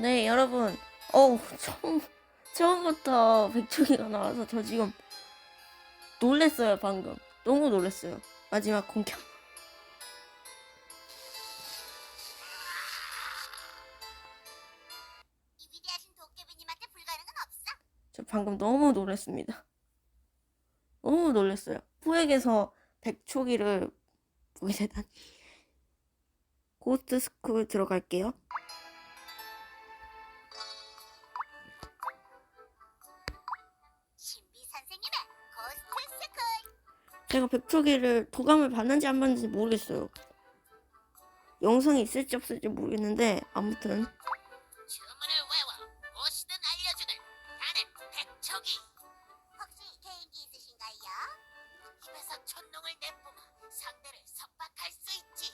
네, 여러분. 어우, 처음, 처음부터 백초기가 나와서 저 지금 놀랬어요, 방금. 너무 놀랬어요. 마지막 공격. 저 방금 너무 놀랬습니다. 너무 놀랬어요. 포획에서 백초기를 보게 되다니. 고스트 스쿨 들어갈게요. 제가 백초기를 도감을 봤는지 안 봤는지 모르겠어요. 영상이 있을지 없을지 모르겠는데 아무튼 주문을 외워 무엇이든 알려주는 나는 백척이. 혹시 개인기 있으신가요? 입에서 촛농을 내뿜어 상대를 석박할 수 있지.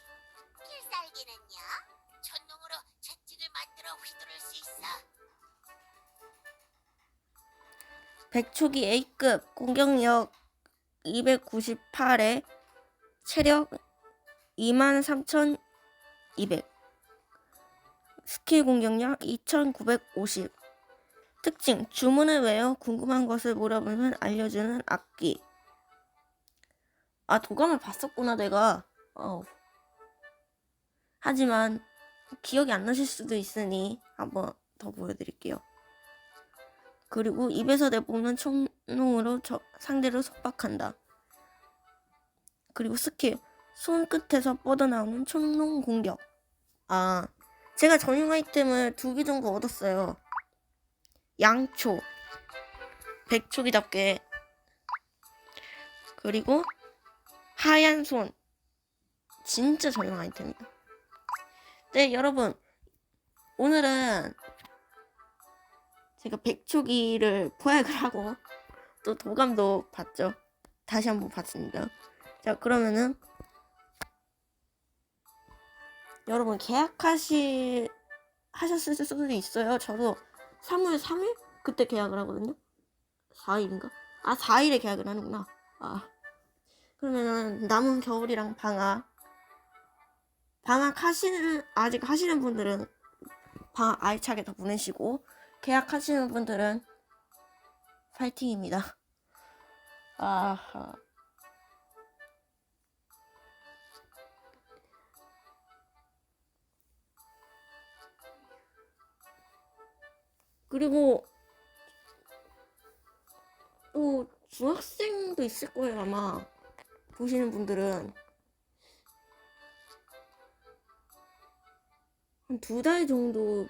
필살기는요? 촛농으로 채찍을 만들어 휘두를 수 있어. 백초기 A급 공격력 298에 체력 23,200 스킬 공격력 2,950 특징 주문을 외워 궁금한 것을 물어보면 알려주는 악기. 아 도감을 봤었구나 내가. 어우. 하지만 기억이 안 나실 수도 있으니 한번 더 보여드릴게요. 그리고 입에서 내뿜는 총 롱으로 저, 상대를 속박한다. 그리고 스킬 손끝에서 뻗어나오는 총롱 공격. 아, 제가 전용 아이템을 두 개 정도 얻었어요. 양초, 백초기답게. 그리고 하얀 손. 진짜 전용 아이템이다. 네, 여러분. 오늘은 제가 백초기를 포획을 하고 또 도감도 봤죠. 다시 한번 봤습니다. 자 그러면은 여러분 계약하시 하셨을 수도 있어요. 저도 3월 3일 그때 계약을 하거든요. 4일인가? 아 4일에 계약을 하는구나. 아 그러면은 남은 겨울이랑 방학 방학 하시는 아직 하시는 분들은 방학 알차게 더 보내시고 계약하시는 분들은 파이팅입니다. 아하. 그리고 또 중학생도 있을 거예요 아마 보시는 분들은 한 두 달 정도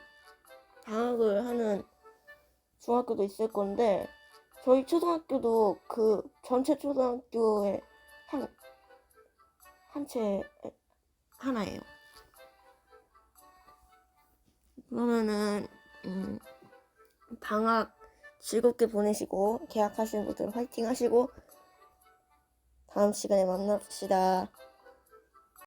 방학을 하는 중학교도 있을 건데 저희 초등학교도 그 전체 초등학교의 한 한 채 하나예요. 그러면은 음, 방학 즐겁게 보내시고 계약하시는 분들 화이팅 하시고 다음 시간에 만납시다.